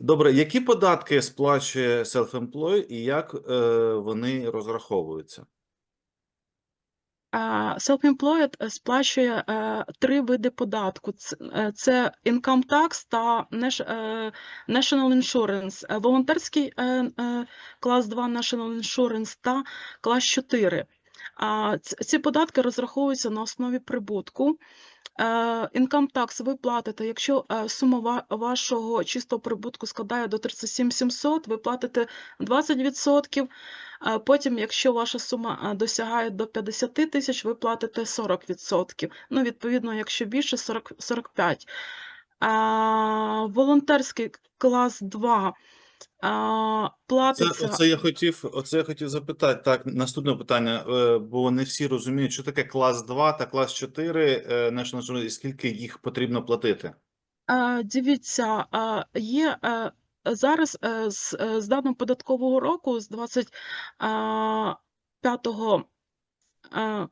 Добре, які податки сплачує Self-Employed і як е, вони розраховуються? Self-employed е, сплачує е, три види податку: е, це income tax та national insurance, волонтерський клас 2 national insurance та клас 4. Ці податки розраховуються на основі прибутку. Е, Income tax ви платите, якщо е, сума вашого чистого прибутку складає до 37 700, ви платите 20%. Потім, якщо ваша сума досягає до 50 тисяч, ви платите 40%. Ну, відповідно, якщо більше 40, 45. А, волонтерський клас 2 а, Це, оце я хотів, оце я хотів запитати. Так, наступне питання, е, бо не всі розуміють, що таке клас 2 та клас 4 е, National і скільки їх потрібно платити. А, Дивіться, а, є е, зараз з, з даного податкового року, з 25-го е,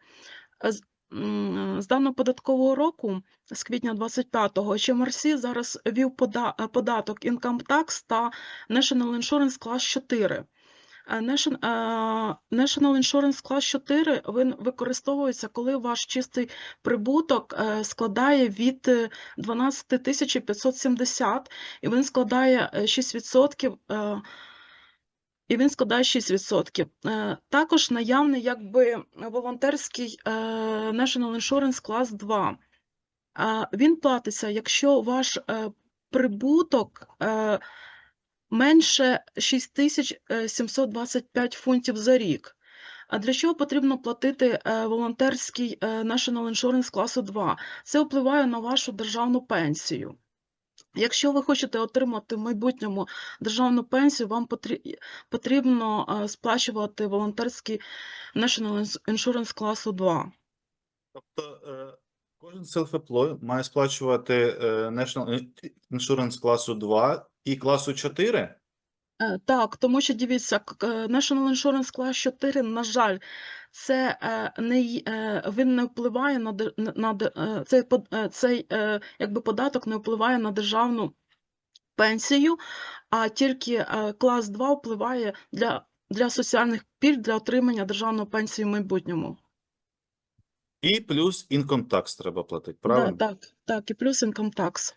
з, м, даного податкового року, з квітня 25-го, ЧМРС зараз ввів е, податок Income Tax та National Insurance Class 4. Е, Nation- е, National Insurance Class 4 він використовується, коли ваш чистий прибуток е, складає від е, 12 570, і він складає е, 6%, е, і він складає 6%. Е, Також наявний якби волонтерський е, National Insurance Class 2. Він платиться, якщо ваш е, прибуток е, менше 6725 фунтів за рік. А для чого потрібно платити е, волонтерський е, National Insurance класу 2? Це впливає на вашу державну пенсію. Якщо ви хочете отримати в майбутньому державну пенсію, вам потрібно е, сплачувати волонтерський National Insurance класу 2. Тобто е, кожен self-employed має сплачувати е, National Insurance класу 2 і класу 4? Е, Так, тому що дивіться, к- к- National Insurance Class 4, на жаль, це е, не й- е, він не впливає на де- на на де- е, цей под- е, цей е, якби податок не впливає на державну пенсію, а тільки е, клас 2 впливає для, для соціальних пільг для отримання державної пенсії в майбутньому. І плюс tax треба платити, Да, правильно? так, так, і плюс income tax.